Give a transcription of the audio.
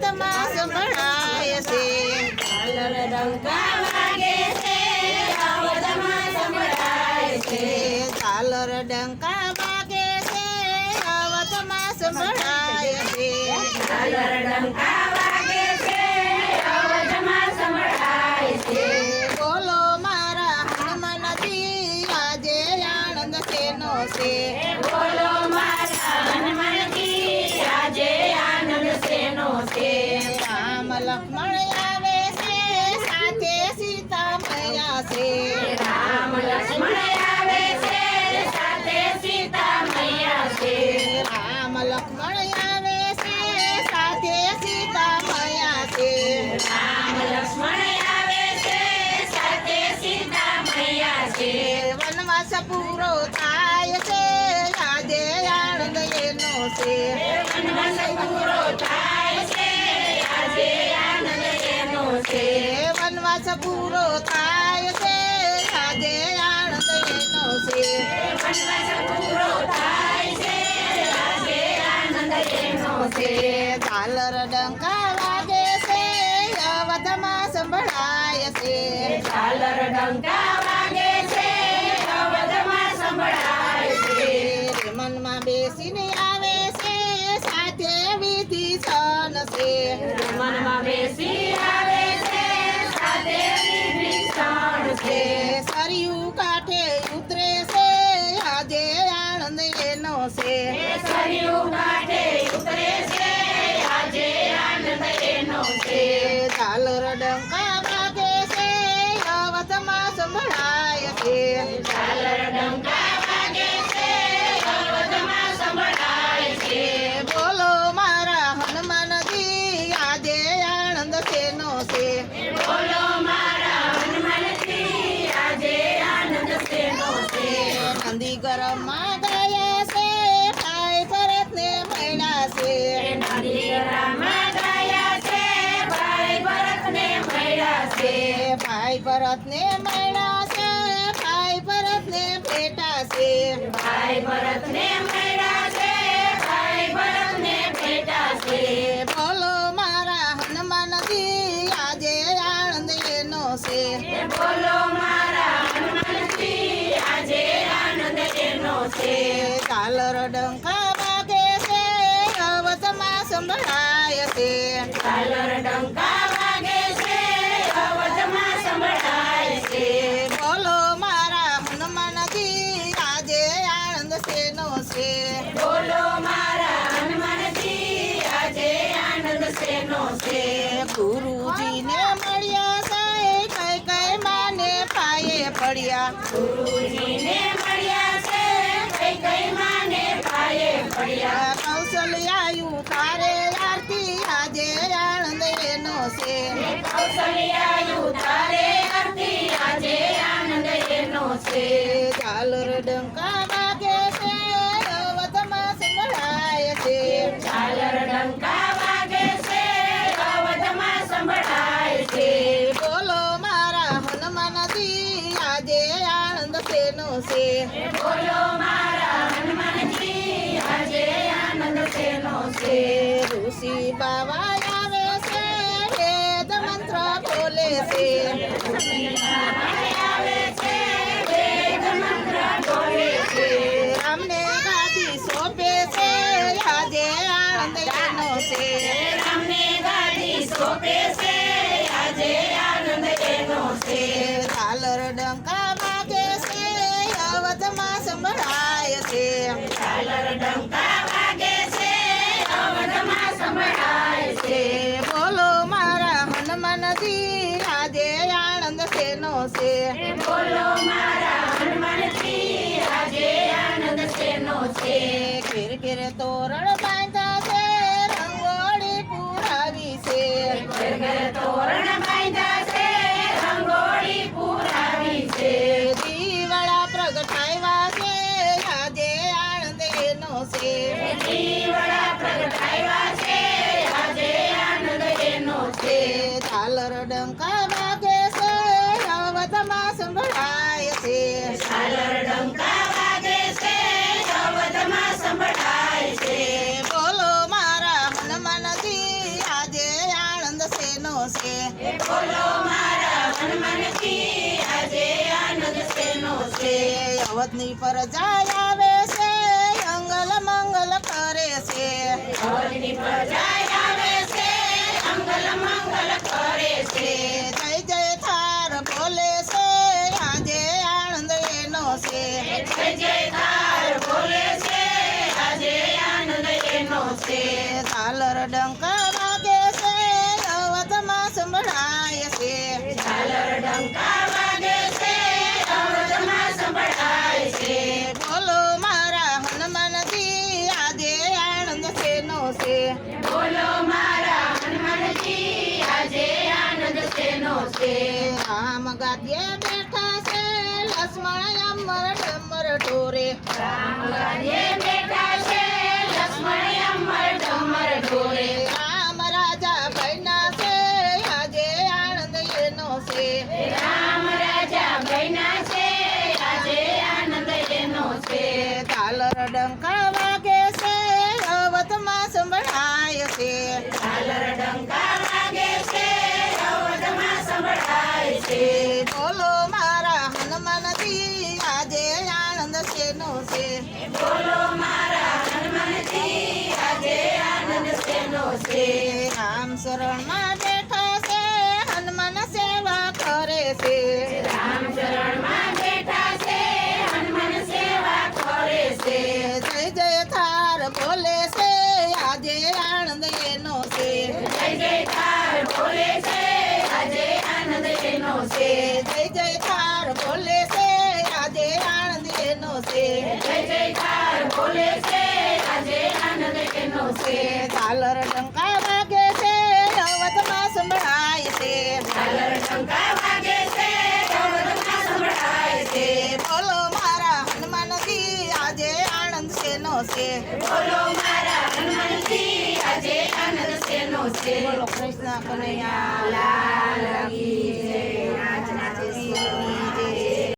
અવધમાં સંભળાય છે. ડંકા વાગે છે અવધમાં સંભળાય છે ઝાલર ડંકા લક્ષ્મણ આવે છે સાથે સીતા મૈયા છે. રામ લક્ષ્મણ આવે છે સાથે સીતા મૈયા છે. રામ લક્ષ્મણ આવે છે સાથે સીતા મૈયા છે. રામ લક્ષ્મણ આવે છે સાથે સીતા મૈયા છે વનવાસ પૂરો થાય છે આજે આનંદ એનો છે. વનવાસ પૂરો થાય છે. આજે આનંદ એનો છે છે બોલો મારા હનુમાનજી, આજે આનંદ છે બોલો છે? નંદી ગરમમાં ગયા છે, ભાઈ છે નદીરામાં ગયા છે. છે ભાઈ ભરતને મળ્યા છે. ભાઈ ભેટા છે ભાઈ ભરતને મળ્યા છે ભાઈ ભરતને ભેટા છે બોલો મારા હનુમાનજી આજે આનંદ એનો છે. બોલો મારા હનુમાનજી આજે આનંદ એનો છે. કાલર ડંકા વાગે છે અવધમાં સંભળાય છે. ઝાલર ગુરુજીને મળ્યા સાહેબ કઈ કઈ માને પાયે પડ્યા. ગુરુજીને મળ્યા છે કઈ કઈ માને પાયે પડ્યા. કૌશલ્યાયુ તારે આરતી આજે આણંદ એનો છે. કૌશલ્યાયુ તારે આરતી આજે આનંદ એનો છે. ચાલર ડંકા ઋષિ બાવા આવે છે વેદ મંત્ર બોલે છે અમને ગાદી સોંપે છે આજે આનંદ છે Espiritu છે પર જાય આવે છે અંગલ મંગલ કરે છે. જય જય થાર બોલે છે આજે આનંદ એનો છે. ઝાલર ડંકા ગાદ્ય બેઠા છે ગાદીએ છે બોલો મારા હનુમાનજી આજે આનંદ શેનો છે? બોલો મારા હનુમાનજી આજે આનંદ શેનો છે? રામ શરણમાં બેઠા છે હનુમાન સેવા કરે છે. રામ ચરણમાં બેઠા છે હનુમાન સેવા કરે છે. જય જય થાર બોલે છે આજે ઝાલર ડંકા વાગે છે અવધમાં સંભળાય છે ઝાલર ટંકા વાગે છે અવધમાં સંભળાય છે બોલો મારા હનુમાનજી આજે આનંદ શેનો છે બોલો મારા હનુમાનજી આજે આનંદ શેનો છે બોલો કૃષ્ણ કનૈયા લાલ કી